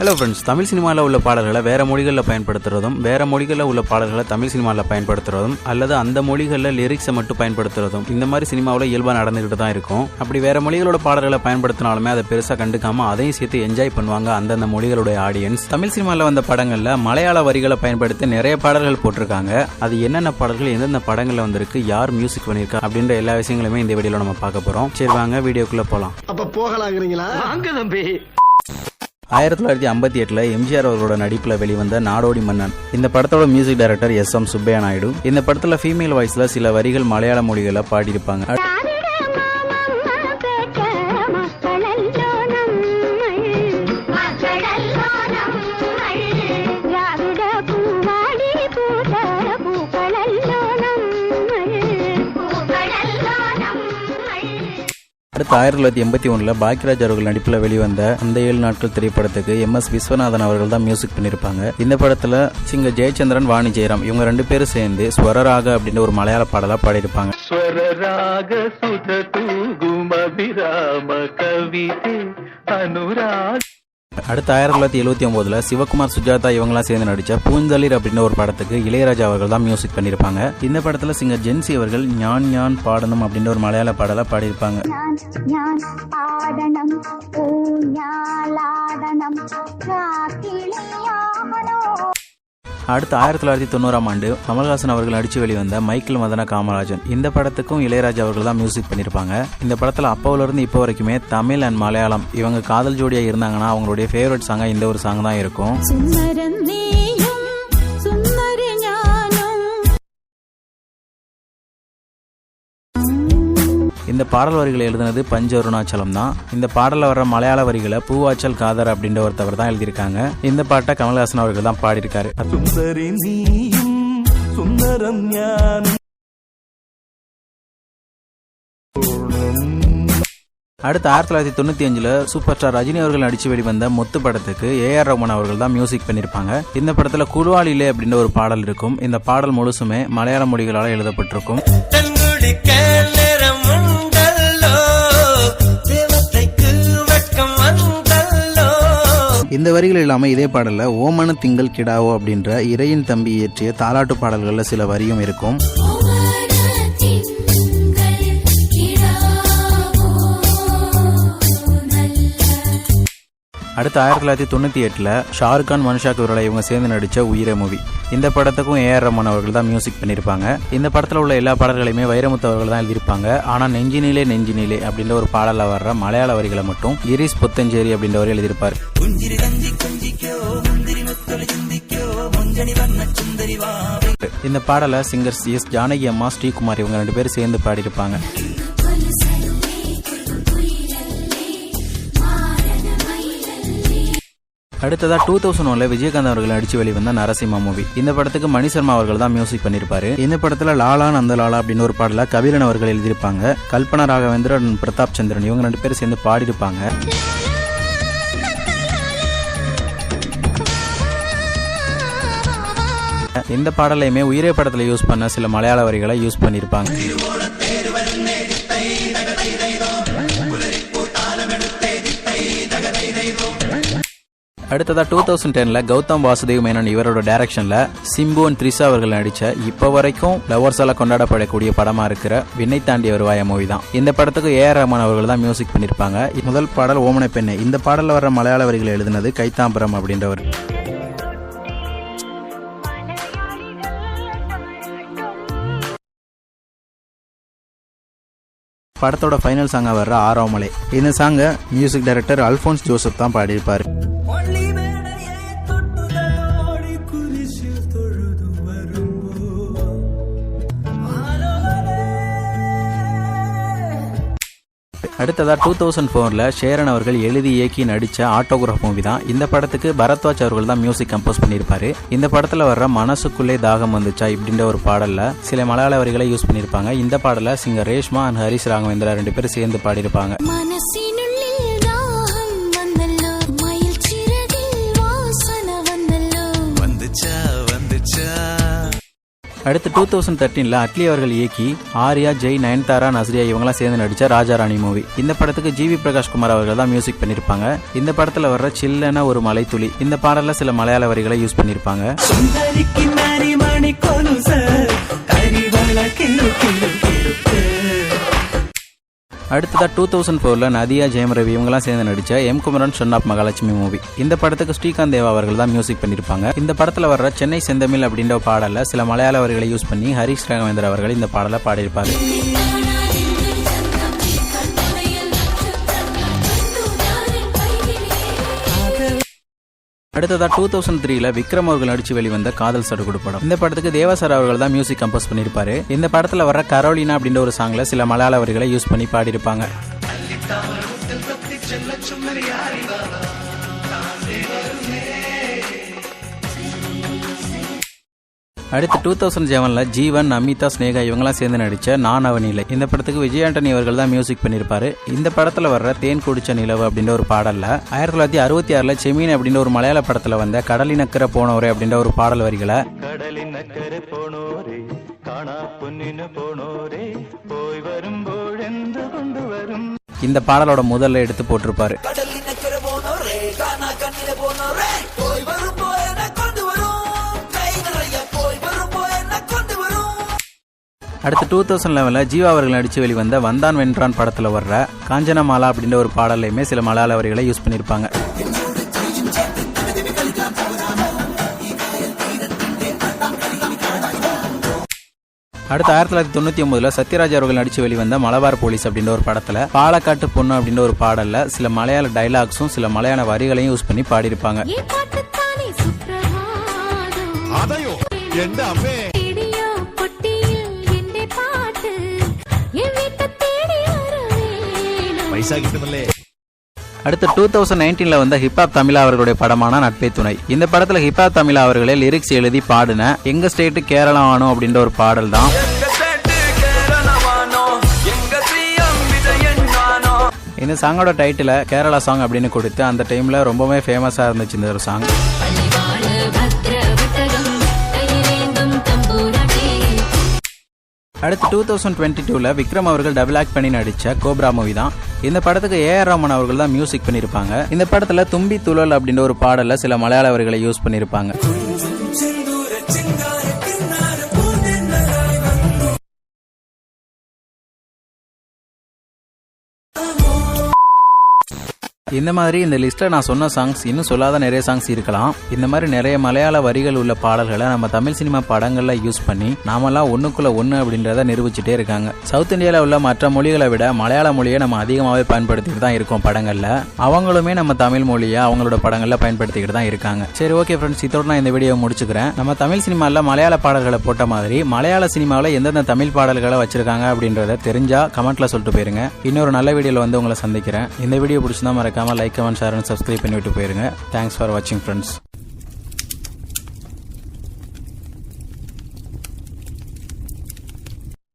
Hello friends Tamil சினிமாவில் உள்ள பாடல்களை வேற மொழிகளில் பயன்படுத்துறதும் வேற மொழிகளில் உள்ள பாடல்களை தமிழ் சினிமாவில் பயன்படுத்துறதும் அல்லது அந்த மொழிகளில் லிரிக்ஸை மட்டும் பயன்படுத்துறதும் இந்த மாதிரி சினிமாவில் இயல்பாக நடந்துகிட்டு தான் இருக்கும். அப்படி வேற மொழிகளோட பாடல்களை பயன்படுத்தினாலுமே அதை பெருசாக கண்டுக்காம அதையும் சேர்த்து என்ஜாய் பண்ணுவாங்க அந்தந்த மொழிகளுடைய ஆடியன்ஸ் தமிழ் சினிமாவில் வந்த படங்களில் மலையாள வரிகளை பயன்படுத்தி நிறைய பாடல்கள் போட்டிருக்காங்க. அது என்னென்ன பாடல்கள் எந்தெந்த படங்களில் வந்திருக்கு யார் மியூசிக் பண்ணியிருக்கா அப்படின்ற எல்லா விஷயங்களுமே இந்த வீடியோவில் நம்ம பார்க்க போகிறோம் சரி வாங்க வீடியோக்குள்ளே போகலாம் அப்ப போகலாங்கிறீங்களா? வாங்க தம்பி. ஆயிரத்தி தொள்ளாயிரத்தி ஐம்பத்தி எட்டுல எம்ஜிஆர் அவர்களோட நடிப்புல வெளிவந்த நாடோடி மன்னன். இந்த படத்தோட music director S M Subbaiah Naidu இந்த படத்துல ஃபீமேல் வாய்ஸ்ல சில வரிகள் மலையாள மொழிகளை பாடியிருப்பாங்க. அடுத்து ஆயிரத்தி தொள்ளாயிரத்தி எண்பத்தி ஒன்றில் பாக்கியராஜ் அவர்கள் நடிப்பில் வெளிவந்த அந்த ஏழு நாட்கள் திரைப்படத்துக்கு எம் எஸ் விஸ்வநாதன் அவர்கள் தான் மியூசிக் பண்ணியிருப்பாங்க இந்த படத்தில் சிங்க ஜெயச்சந்திரன் வாணி ஜெயராம் இவங்க ரெண்டு பேரும் சேர்ந்து ஸ்வரராக அப்படின்ற ஒரு மலையாள பாடலாக பாடியிருப்பாங்க. ஸ்வரராக சுத தூகும் அபிராம அனுராக அடுத்து ஆயிரத்தி தொள்ளாயிரத்தி எழுபத்தி ஒன்பதுல சிவகுமார் சுஜாதா இவங்கெல்லாம் சேர்ந்து நடிச்ச பூந்தளிர் அப்படின்ற ஒரு படத்துக்கு இளையராஜா அவர்கள் தான் மியூசிக் பண்ணியிருப்பாங்க. இந்த படத்துல சிங்கர் ஜென்சி அவர்கள் ஞான் ஞான் பாடணும் அப்படின்ற ஒரு மலையாள பாடலா பாடியிருப்பாங்க. பாடணும் அடுத்து ஆயிரத்தி தொள்ளாயிரத்தி தொண்ணூறாம் ஆண்டு கமல்ஹாசன் அவர்கள் நடிச்சு வெளிவந்த மைக்கேல் மதன காமராஜன். இந்த படத்துக்கும் இளையராஜா அவர்கள் தான் மியூசிக் பண்ணியிருப்பாங்க இந்த படத்தில் அப்போவிலிருந்து இப்போ வரைக்குமே தமிழ் அண்ட் மலையாளம் இவங்க காதல் ஜோடியாக இருந்தாங்கன்னா அவங்களுடைய ஃபேவரட் சாங்காக இந்த ஒரு சாங் தான் இருக்கும். இந்த பாடல் வரிகளை எழுதினது பஞ்ச அருணாச்சலம் தான். இந்த பாடலில் வர மலையாள வரிகளை பூவாச்சல் காதர் அப்படின்ற ஒருத்தவர் தான் எழுதியிருக்காங்க. இந்த பாட்டை கமல்ஹாசன் அவர்கள் தான் பாடியிருக்காரு. சுந்தரம் ஞானம் அடுத்து ஆயிரத்தி தொள்ளாயிரத்தி தொண்ணூத்தி அஞ்சுல சூப்பர் ஸ்டார் ரஜினி அவர்கள் நடிச்சு வெளிவந்த முத்து படத்துக்கு ஏ ஆர் ரமன் அவர்கள் தான் மியூசிக் பண்ணியிருப்பாங்க இந்த படத்துல குருவாளிலே அப்படின்ற ஒரு பாடல் இருக்கும். இந்த பாடல் முழுசுமே மலையாள மொழிகளால் எழுதப்பட்டிருக்கும். இந்த வரிகள் இல்லாம இதே பாடல்ல ஓமனு திங்கள் கிடாவோ அப்படின்ற இறையின் தம்பி இயற்றிய தாலாட்டு பாடல்கள்ல சில வரியும் இருக்கும். அடுத்து ஆயிரத்தி தொள்ளாயிரத்தி தொண்ணூத்தி எட்டுல ஷாருக் கான் மனுஷா குரலை இவங்க சேர்ந்து நடிச்ச உயிரே மூவி. இந்த படத்துக்கும் ஏ ஆர் ரமன் அவர்கள் தான் மியூசிக் பண்ணியிருப்பாங்க இந்த படத்துல உள்ள எல்லா பாடல்களையுமே வைரமுத்து அவர்கள் தான் எழுதியிருப்பாங்க. ஆனா நெஞ்சினிலே நெஞ்சினிலே அப்படின்ற ஒரு பாடல்ல வர்ற மலையாள வரிகளை மட்டும் கிரீஷ் புத்தஞ்சேரி அப்படின்றவர் எழுதியிருப்பார். இந்த பாடலை சிங்கர் எஸ் ஜானகி அம்மா ஸ்ரீகுமார் இவங்க ரெண்டு பேரும் சேர்ந்து பாடியிருப்பாங்க. அடுத்ததா டூ தௌசண்ட் ஒன்ல விஜயகாந்த் அவர்கள் அடிச்சு வெளிவந்த நரசிம்மா மூவி இந்த படத்துக்கு மணி சர்மா அவர்கள் தான் மியூசிக் பண்ணியிருப்பாரு இந்த படத்துல லாலா நந்த லாலா அப்படின்னு ஒரு பாடல கபிலன் அவர்கள் எழுதியிருப்பாங்க. கல்பனா ராகவேந்திரன் பிரதாப் சந்திரன் இவங்க ரெண்டு பேரும் சேர்ந்து பாடியிருப்பாங்க. இந்த பாடலையுமே உயிரே படத்துல யூஸ் பண்ண சில மலையாள வரிகளை யூஸ் பண்ணியிருப்பாங்க அடுத்ததா டூ தௌசண்ட் டென்ல கௌதம் வாசுதேவ் மேனன் இவரோட டைரக்ஷன்ல சிம்பு அண்ட் த்ரிஷா அவர்கள் நடிச்ச இப்ப வரைக்கும் லவர்ஸால கொண்டாடப்படக்கூடிய படமா இருக்கிற விண்ணை தாண்டி வருவாய மூவி தான். இந்த படத்துக்கு ஏ ஆர் ரஹ்மான் அவர்கள் தான் மியூசிக் பண்ணிருப்பாங்க. முதல் பாடல் ஓமனை பெண்ணே. இந்த பாடலில் வர மலையாள வரிகளை எழுதினது கைத்தாம்பரம் அப்படின்றவர். படத்தோட ஃபைனல் சாங்காக வர்ற ஆரோமலை இந்த சாங்கை மியூசிக் டைரக்டர் அல்ஃபோன்ஸ் ஜோசப் தான் பாடியிருப்பார். அடுத்ததாக டூ தௌசண்ட் ஃபோரில் ஷேரன் அவர்கள் எழுதி இயக்கி நடித்த ஆட்டோகிராஃப் மூவி தான். இந்த படத்துக்கு பரத்வாஜ் அவர்கள் தான் மியூசிக் கம்போஸ் பண்ணியிருப்பாரு. இந்த படத்தில் வர்ற மனசுக்குள்ளே தாகம் வந்துச்சா இப்படின்ற ஒரு பாடலில் சில மலையாள வரிகளை யூஸ் பண்ணியிருப்பாங்க. இந்த பாடலை சிங்கர் ரேஷ்மா அண்ட் ஹரிஷ் ராகவேந்திரா ரெண்டு பேரும் சேர்ந்து பாடியிருப்பாங்க. அடுத்து டூ தௌசண்ட் தேர்ட்டீனில் அட்லி அவர்கள் இயக்கி ஆர்யா ஜெய் நயன்தாரா நஸ்ரியா இவங்கெல்லாம் சேர்ந்து நடித்த ராஜா ராணி மூவி இந்த படத்துக்கு ஜிவி பிரகாஷ் குமார் அவர்கள் தான் மியூசிக் பண்ணியிருப்பாங்க இந்த படத்தில் வர்ற சில்லன ஒரு மலைத்துளி. இந்த பாடலில் சில மலையாள வரிகளை யூஸ் பண்ணியிருப்பாங்க அடுத்ததாக டூ தௌசண்ட் ஃபோரில் நதியா ஜெயம் ரவி இவங்கெல்லாம் சேர்ந்து நடித்த M Kumaran son of Mahalakshmi movie இந்த படத்துக்கு ஸ்ரீகாந்த் தேவா அவர்கள் தான் மியூசிக் பண்ணியிருப்பாங்க இந்த படத்தில் வர்ற சென்னை செந்தமிழ் அப்படின்ற பாடலில் சில மலையாள வரிகளை யூஸ் பண்ணி ஹரிஷ் ராகவேந்தர் அவர்கள் இந்த பாடலை பாடியிருப்பாங்க அடுத்ததா டூ தௌசண்ட் த்ரீல விக்ரம் அவர்கள் நடிச்சு வெளிவந்த காதல் சடுகுடு படம். இந்த படத்துக்கு தேவசர் அவர்கள் தான் மியூசிக் கம்போஸ் பண்ணியிருப்பாரு இந்த படத்துல வர கரோலினா அப்படின்ற ஒரு சாங்ல சில மலையாள வரிகளை யூஸ் பண்ணி பாடியிருப்பாங்க. அடுத்து டூ தௌசண்ட் செவனில் ஜீவன் அமிதா ஸ்னேகா இவங்களாம் சேர்ந்து நடித்த நான் அவனிலை இந்த படத்துக்கு விஜய் ஆண்டனி அவர்கள் தான் மியூசிக் பண்ணியிருப்பாரு. இந்த படத்தில் வர்ற தேன் குடிச்ச நிலவு அப்படின்ற ஒரு பாடலில் ஆயிரத்தி தொள்ளாயிரத்தி அறுபத்தி ஆறில் செமீன் அப்படின்ற ஒரு மலையாள படத்தில் வந்த கடலின் கடலினக்கரை போனவரே அப்படின்ற ஒரு பாடல் வரிகளை கடலினக்கரை போனோரே காணா பொன்னின போனோரே போய் வரும்போழென்று கொண்டு வரும்? இந்த பாடலோட முதல்ல எடுத்து போட்டிருப்பாரு. அடுத்து டூ தௌசண்ட் லெவனில் ஜீவா அவர்கள் நடித்து வெளிவந்த வந்தான் வென்றான் படத்தில் வர்ற காஞ்சனமாலா அப்படின்ற ஒரு பாடல்லையுமே சில மலையாள வரிகளை யூஸ் பண்ணியிருப்பாங்க அடுத்து ஆயிரத்தி தொள்ளாயிரத்தி தொண்ணூத்தி ஒன்பதுல சத்யராஜ் அவர்கள் நடிச்சு வெளிவந்த மலபார் போலீஸ் அப்படின்ற ஒரு படத்துல பாலக்காட்டு பொண்ணு அப்படின்ற ஒரு பாடல்ல சில மலையாள டைலாக்ஸும் சில மலையாள வரிகளையும் யூஸ் பண்ணி பாடியிருப்பாங்க. ரிலீஸ் அடுத்து டூ தௌசண்ட் நைன்டீனில் வந்த ஹிப்ஹாப் தமிழா அவர்களுடைய படமான நட்பை துணை. இந்த படத்தில் ஹிப்ஹாப் தமிழா அவர்களே லிரிக்ஸ் எழுதி பாடின எங்கள் ஸ்டேட்டு கேரளா ஆனோ அப்படின்ற ஒரு பாடல் தான். இந்த சாங்கோட டைட்டில் கேரளா சாங் அப்படின்னு கொடுத்து அந்த டைமில் ரொம்பவே ஃபேமஸாக இருந்துச்சு இந்த ஒரு சாங் அடுத்து டூ தௌசண்ட் டுவெண்ட்டி டூவில் விக்ரம் அவர்கள் டபுள் ஆக்ட் பண்ணி நடித்த கோப்ரா மூவி தான். இந்த படத்துக்கு ஏஆர் ரமன் அவர்கள் தான் மியூசிக் பண்ணியிருப்பாங்க இந்த படத்தில் தும்பி துழல் அப்படின்ற ஒரு பாடலில் சில மலையாள வரிகளை யூஸ் பண்ணியிருப்பாங்க இந்த மாதிரி இந்த லிஸ்ட்டில் நான் சொன்ன சாங்ஸ் இன்னும் சொல்லாத நிறைய சாங்ஸ் இருக்கலாம். இந்த மாதிரி நிறைய மலையாள வரிகள் உள்ள பாடல்களை நம்ம தமிழ் சினிமா படங்களில் யூஸ் பண்ணி நாமெல்லாம் ஒன்றுக்குள்ள ஒன்று அப்படின்றத நிரூபிச்சுட்டே இருக்காங்க. சவுத் இந்தியாவில் உள்ள மற்ற மொழிகளை விட மலையாள மொழியை நம்ம அதிகமாகவே பயன்படுத்திட்டு தான் இருக்கோம் படங்களில். அவங்களுமே நம்ம தமிழ் மொழியை அவங்களோட படங்களில் பயன்படுத்திக்கிட்டு தான் இருக்காங்க. சரி ஓகே ஃப்ரெண்ட்ஸ் இதோட நான் இந்த வீடியோ முடிச்சுக்கிறேன். நம்ம தமிழ் சினிமாவில் மலையாள பாடல்களை போட்ட மாதிரி மலையாள சினிமாவில் எந்தெந்த தமிழ் பாடல்களை வச்சிருக்காங்க அப்படின்றத தெரிஞ்சா கமெண்ட்ல சொல்லிட்டு போயிருங்க. இன்னொரு நல்ல வீடியோவில் வந்து உங்களை சந்திக்கிறேன். இந்த வீடியோ பிடிச்சிருந்தா மறக்காமல் லைக் கமெண்ட் ஷேர் சப்ஸ்கிரைப் பண்ணிவிட்டு போயிருங்க. தேங்க்ஸ் ஃபார் வாட்சிங் ஃப்ரெண்ட்ஸ்